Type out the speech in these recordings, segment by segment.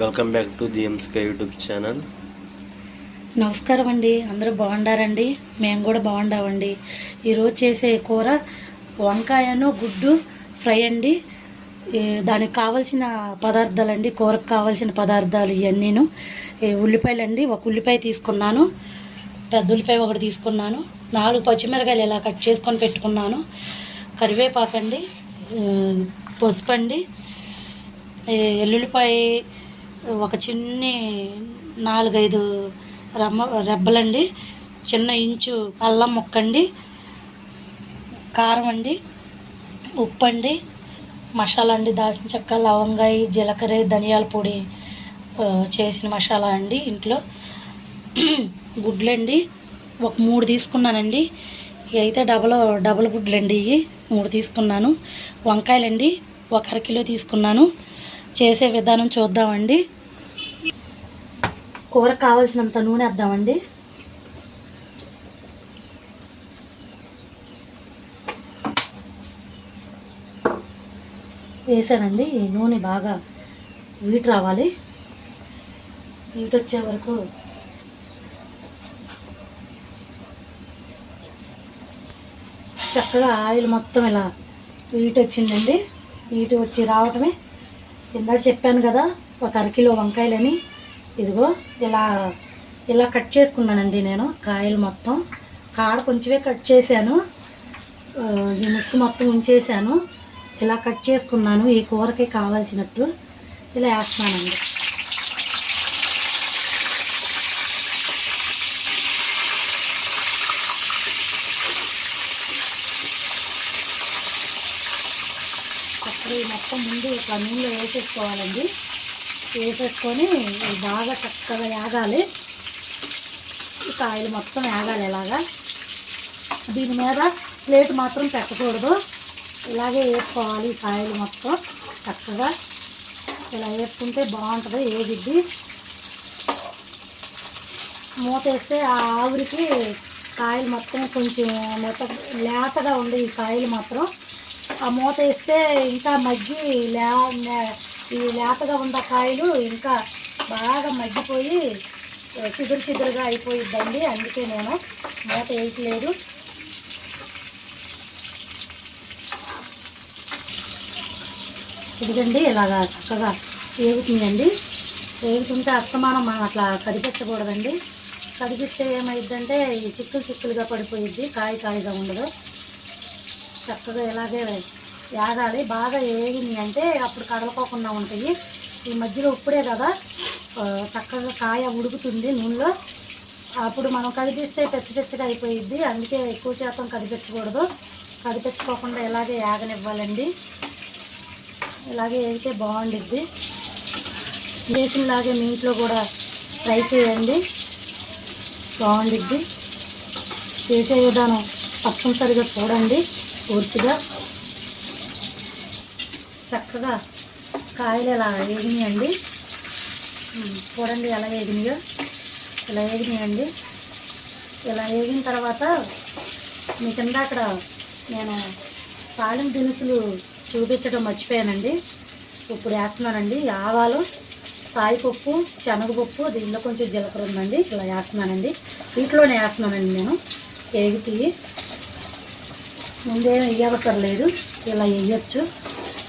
Welcome back to the MSK YouTube channel నమస్కారం అండి అందరూ బాగుండారండి? మేము కూడా బాగుండామండి. ఈరోజు చేసే కూర వంకాయను గుడ్డు ఫ్రై అండి. ఈ దానికి కావాల్సిన పదార్థాలండి కూరకు కావాల్సిన పదార్థాలు ఇవన్నీను ఉల్లిపాయలు అండి ఒక ఉల్లిపాయ తీసుకున్నాను. పెద్ద ఉల్లిపాయ ఒకటి తీసుకున్నాను. నాలుగు పచ్చిమిరకాయలు ఇలా కట్ చేసుకొని పెట్టుకున్నాను. కరివేపాకు అండి పసుపు అండి ఎల్లుల్లిపాయ ఒక చిన్ని నాలుగైదు రమ్మ రెబ్బలండి చిన్న ఇంచు అల్లం ముక్కండి కారం అండి ఉప్పు అండి మసాలా అండి దాల్చిన చెక్క లవంగాయ జీలకర్ర ధనియాల పొడి చేసిన మసాలా అండి ఇంట్లో. గుడ్లండి ఒక మూడు తీసుకున్నానండి. ఇవి అయితే డబల్ డబల్ గుడ్లండి ఇవి మూడు తీసుకున్నాను. వంకాయలండి ఒక అరకిలో తీసుకున్నాను. చేసే విధానం చూద్దామండి. కూర కావాల్సినంత నూనె వేద్దామండి. వేసానండి ఈ నూనె బాగా వీటి రావాలి. వీటి వచ్చే వరకు చక్కగా ఆయిల్ మొత్తం ఇలా వీటి వచ్చిందండి. వీటి వచ్చి రావటమే ఇందాక చెప్పాను కదా ఒక అరకిలో వంకాయలని. ఇదిగో ఇలా ఇలా కట్ చేసుకున్నానండి నేను కాయలు మొత్తం. కాడ కొంచెమే కట్ చేశాను. ఈ ముసుగు మొత్తం ఉంచేసాను ఇలా కట్ చేసుకున్నాను. ఈ కూరకి కావాల్సినట్టు ఇలా వేస్తున్నానండి. ఈ మొత్తం ముందు ఇట్లా నూనెలో వేసేసుకోవాలండి. వేసేసుకొని బాగా చక్కగా యాగాలి. ఈ కాయలు మొత్తం యాగాలి ఇలాగా. దీని మీద ప్లేట్ మాత్రం పెట్టకూడదు. ఇలాగే వేసుకోవాలి ఈ కాయలు మొత్తం చక్కగా. ఇలా వేసుకుంటే బాగుంటుంది ఏగిద్ది. మూత వేస్తే ఆ ఆవిరికి కాయలు మొత్తం కొంచెం లేత లేతగా ఉంది ఈ కాయలు మాత్రం ఆ మూత వేస్తే ఇంకా మగ్గి లే ఈ లేతగా ఉన్న కాయలు ఇంకా బాగా మగ్గిపోయి సిదురు సిదురుగా అయిపోయిద్దండి. అందుకే నేను మూత వేయట్లేదు. ఇదిగండి ఇలాగా చక్కగా వేగుతుందండి. వేగుతుంటే అస్తమానం మనం అట్లా కదిపించకూడదండి కదిపిస్తే ఏమైందంటే ఈ చిక్కులు చిక్కులుగా పడిపోయిద్ది కాయ కాయగా ఉండదు. చక్కగా ఇలాగే ఏగాలి బాగా ఏగింది అంటే అప్పుడు కదలకోకుండా ఉంటాయి. ఈ మధ్యలో ఇప్పుడే కదా చక్కగా కాయ ఉడుకుతుంది నూనెలో. అప్పుడు మనం కదిపిస్తే పెచ్చపెచ్చగా అయిపోయిద్ది. అందుకే ఎక్కువ శాతం కదిపించకూడదు. కదిపించుకోకుండా ఇలాగే యాగనివ్వాలండి? ఇలాగే ఏగితే బాగుండిద్ది. చేసినలాగే మీ ఇంట్లో కూడా ట్రై చేయండి. బాగుండిద్ది. చేసే విధానం తప్పనిసరిగా చూడండి. పూర్తిగా చక్కగా కాయలు ఇలా వేగినాయండి? చూడండి ఎలా వేగినాయో. ఇలా వేగినాయండి. ఇలా వేగిన తర్వాత మీ కింద అక్కడ నేను తాలిం దినుసులు చూపించడం మర్చిపోయానండి. ఇప్పుడు వేస్తున్నానండి. ఆవాలు సాయిపప్పు శనగపప్పు దీనిలో కొంచెం జీలకర్ర ఉందండి. ఇలా వేస్తున్నానండి. వీటిలోనే వేస్తున్నానండి నేను. వేగితే ముందేం వేయవసరం లేదు. ఇలా వేయచ్చు.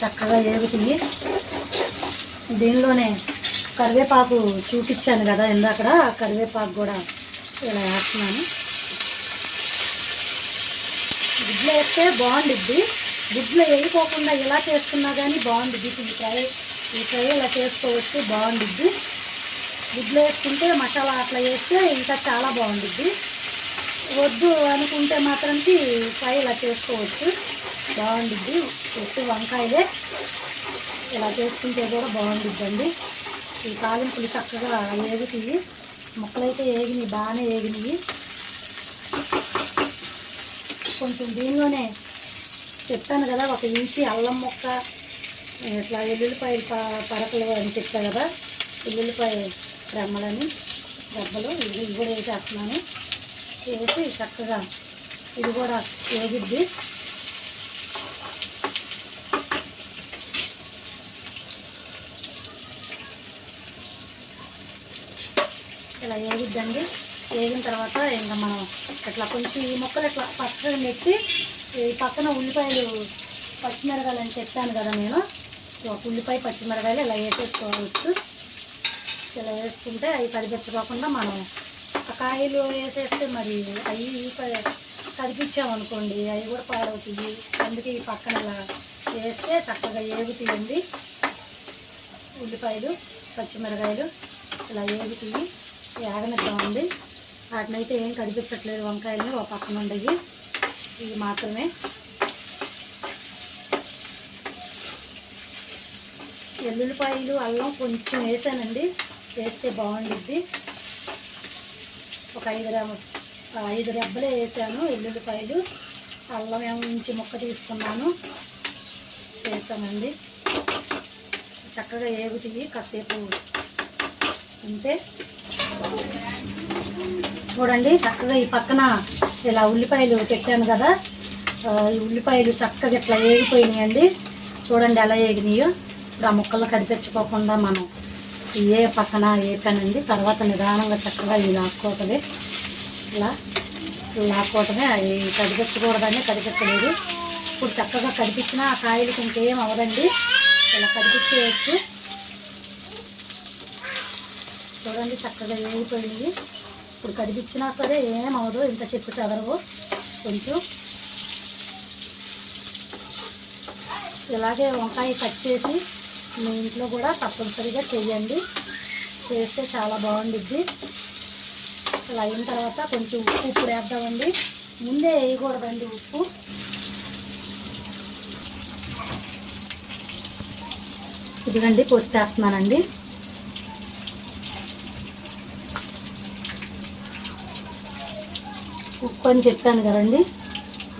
చక్కగా వేగుతాయి దీనిలోనే కరివేపాకు చూపించాను కదా ఇందాకడ. కరివేపాకు కూడా ఇలా వేస్తున్నాను. గుడ్లు వేస్తే బాగుండిద్ది. గుడ్లు వేయకోకుండా ఇలా చేసుకున్నా కానీ బాగుండిద్ది. ఈ ఫ్రై ఈ ఫ్రై ఇలా చేసుకోవచ్చు బాగుండిద్ది. గుడ్లు వేసుకుంటే మసాలా అట్లా వేస్తే ఇంకా చాలా బాగుండిద్ది. వద్దు అనుకుంటే మాత్రంకి ఫ్రై ఇలా చేసుకోవచ్చు. బాగుండిద్ది. ఉత్తి వంకాయలే. ఇలా చేసుకుంటే కూడా బాగుండిద్దండి. ఈ కాలింపులు చక్కగా ఏగుతాయి. ముక్కలైతే ఏగినాయి బాగానే ఏగినాయి. కొంచెం దీనిలోనే చెప్పాను కదా ఒక ఇంచి అల్లం ముక్క ఇట్లా ఎల్లుల్లిపాయలు పరకలు అని చెప్తా కదా ఎల్లుల్లిపాయ రెమ్మలని దెబ్బలు ఇవి కూడా వేసేస్తున్నాను. వేసి చక్కగా ఇది కూడా వేగిద్ది. ఇలా వేగిద్దండి. వేగిన తర్వాత ఇంకా మనం ఇట్లా కొంచెం ఈ ముక్కలు ఇట్లా పక్కన పెట్టి ఈ పక్కన ఉల్లిపాయలు పచ్చిమిరకాయలు అని చెప్పాను కదా నేను. ఒక ఉల్లిపాయ పచ్చిమిరకాయలు ఇలా వేసేసుకోవచ్చు. ఇలా వేసుకుంటే అవి కదిపించుకోకుండా మనం కాయలు వేసేస్తే మరి అవి కదిపించామనుకోండి అవి కూడా పాడవుతాయి. అందుకే ఈ పక్కన ఇలా వేస్తే చక్కగా ఏగుతాయండి ఉల్లిపాయలు పచ్చిమిరకాయలు ఇలా ఏగుతాయి. ఏగనిస్తామండి వాటినైతే ఏం కనిపించట్లేదు వంకాయలని ఒక పక్కన ఉండేవి. ఇవి మాత్రమే. ఎల్లుల్లిపాయలు అల్లం కొంచెం వేసానండి. వేస్తే బాగుండిద్ది. ఒక ఐదు రెమ్మ ఐదు రెబ్బలే వేసాను ఎల్లుల్లిపాయలు అల్లం ఏమో ముక్క తీసుకున్నాను. వేసానండి చక్కగా ఏగుతాయి కాసేపు ఉంటే. చూడండి చక్కగా ఈ పక్కన ఇలా ఉల్లిపాయలు పెట్టాను కదా ఈ ఉల్లిపాయలు చక్కగా ఇట్లా ఏగిపోయినాయండి. చూడండి ఎలా ఏగినాయో. ఇప్పుడు ఆ ముక్కలు కడిపెచ్చుకోకుండా మనం ఏ పక్కన వేపానండి తర్వాత నిదానంగా చక్కగా ఇవి లాక్కోవటమే ఇలా లాక్కోవటమే అవి కడిపించకూడదని కడిపించలేదు ఇప్పుడు చక్కగా కడిపించిన ఆ కాయలకి ఇంకేం అవ్వదండి ఇలా కడిపించేయచ్చు చూడండి చక్కగా వేగిపోయింది ఇప్పుడు కడిపించినా సరే ఏం అవ్వదు ఇంత చెప్పు చదరవు. కొంచెం ఇలాగే వంకాయ కట్ చేసి మీ ఇంట్లో కూడా తప్పనిసరిగా చేయండి. చేస్తే చాలా బాగుండిద్ది. అలా అయిన తర్వాత కొంచెం ఉప్పు ఇప్పుడు వేద్దామండి. ముందే వేయకూడదండి ఉప్పు. ఇదిగండి పోసి వేస్తున్నానండి. ఉప్పు అని చెప్పాను కదండి.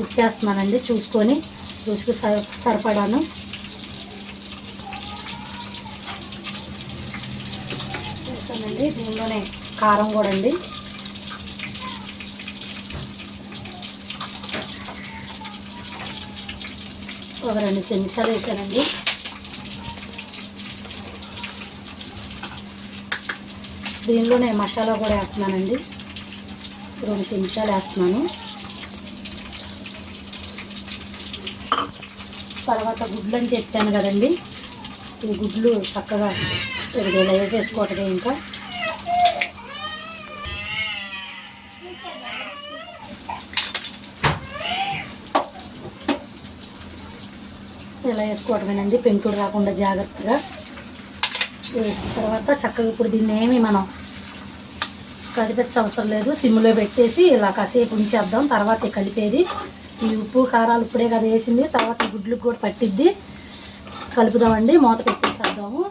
ఉప్పు వేస్తున్నానండి చూసుకొని రుచికి స సరిపడాను అండి దీనిలోనే కారం కూడా అండి. ఒక రెండు చెంచాలు వేసానండి. దీనిలోనే మసాలా కూడా వేస్తున్నానండి. రెండు చెంచాలు వేస్తున్నాను. తర్వాత గుడ్లు అని చెప్పాను కదండి. ఈ గుడ్లు చక్కగా ఇలా వేసేసుకోవటమే ఇంకా. ఇలా వేసుకోవటమేనండి? పెంకుడు రాకుండా జాగ్రత్తగా వేసిన తర్వాత చక్కగా ఇప్పుడు దీన్ని ఏమి మనం కదిపెచ్చ అవసరం లేదు. సిమ్లో పెట్టేసి ఇలా కాసేపు ఉంచేద్దాం. తర్వాత కలిపేది ఈ ఉప్పు కారాలు ఇప్పుడే కదా వేసింది. తర్వాత గుడ్లకు కూడా పట్టిద్ది. కలుపుదామండి. మూత పెట్టేసేద్దాము.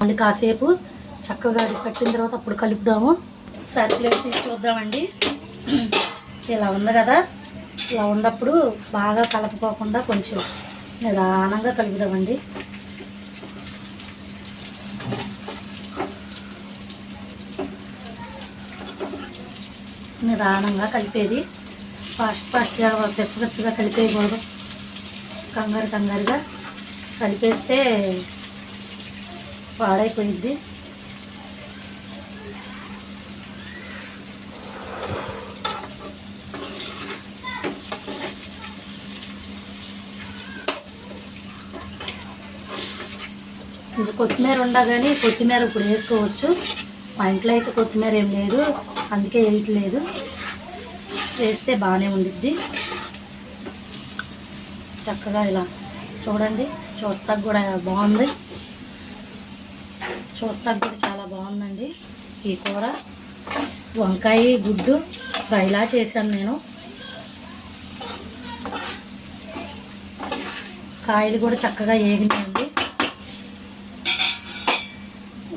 మళ్ళీ కాసేపు చక్కగా అది పట్టిన తర్వాత అప్పుడు కలుపుదాము. సరి తీసి చూద్దామండి. ఇలా ఉంది కదా? ఇలా ఉన్నప్పుడు బాగా కలపకోకుండా కొంచెం నిదానంగా కలుపుదామండి. నిదానంగా కలిపేది. ఫాస్ట్ ఫాస్ట్గా పెచ్చపచ్చగా కలిపేయకూడదు. కంగారు కంగారుగా కలిపేస్తే పాడైపోయింది ఇంకా కొత్తిమీర ఉండగానే కొత్తిమీర ఇప్పుడు వేసుకోవచ్చు. మా ఇంట్లో అయితే కొత్తిమీర ఏం లేదు. అందుకే వేయట్లేదు వేస్తే బాగానే ఉండిద్ది. చక్కగా ఇలా చూడండి. చూస్తాకు కూడా బాగుంది. చూస్తాకు కూడా చాలా బాగుందండి. ఈ కూర. వంకాయ గుడ్డు ఫ్రైలా చేశాను నేను. కాయలు కూడా చక్కగా ఏగినాయండి.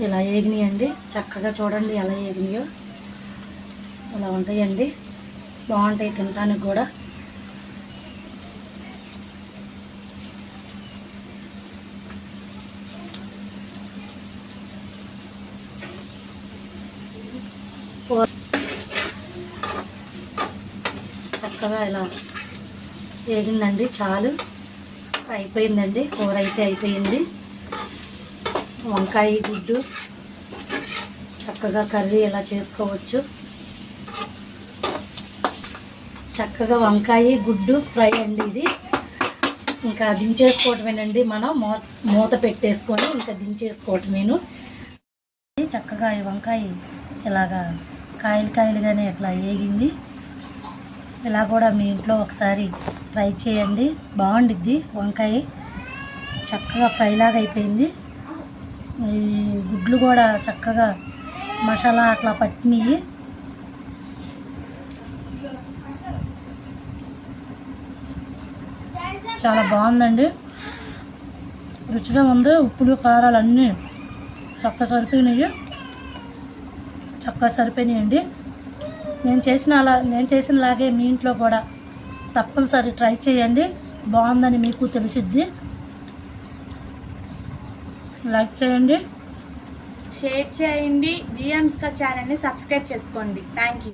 ఇలా ఏగినాయండి. చక్కగా చూడండి ఎలా ఏగినాయో. ఇలా ఉంటాయండి. బాగుంటాయి తినడానికి కూడా. చక్కగా ఇలా వేగిందండి చాలు. అయిపోయిందండి. కూర అయితే అయిపోయింది. వంకాయ గుడ్డు. చక్కగా కర్రీ ఎలా చేసుకోవచ్చు. చక్కగా వంకాయ గుడ్డు ఫ్రై అండి ఇది. ఇంకా దించేసుకోవటమేనండి మనం. మూ మూత పెట్టేసుకొని ఇంకా దించేసుకోవటమేను. చక్కగా ఈ వంకాయ ఇలాగా కాయలు కాయలుగానే ఇట్లా వేగింది ఇలా కూడా మీ ఇంట్లో ఒకసారి ట్రై చేయండి. బాగుండిద్ది వంకాయ. చక్కగా ఫ్రైలాగా అయిపోయింది. ఈ గుడ్లు కూడా చక్కగా మసాలా అట్లా పట్టినవి చాలా బాగుందండి. రుచిగా ఉంది. ఉప్పులు కారాలు అన్నీ చక్కగా సరిపోయినాయి. చక్కగా సరిపోయినాయండి. నేను చేసిన అలా నేను చేసినలాగే మీ ఇంట్లో కూడా తప్పనిసరి ట్రై చేయండి. బాగుందని మీకు తెలిసిద్ది. లైక్ చేయండి. షేర్ చేయండి. జిఎంస్కా ఛానల్ని సబ్స్క్రైబ్ చేసుకోండి. Thank you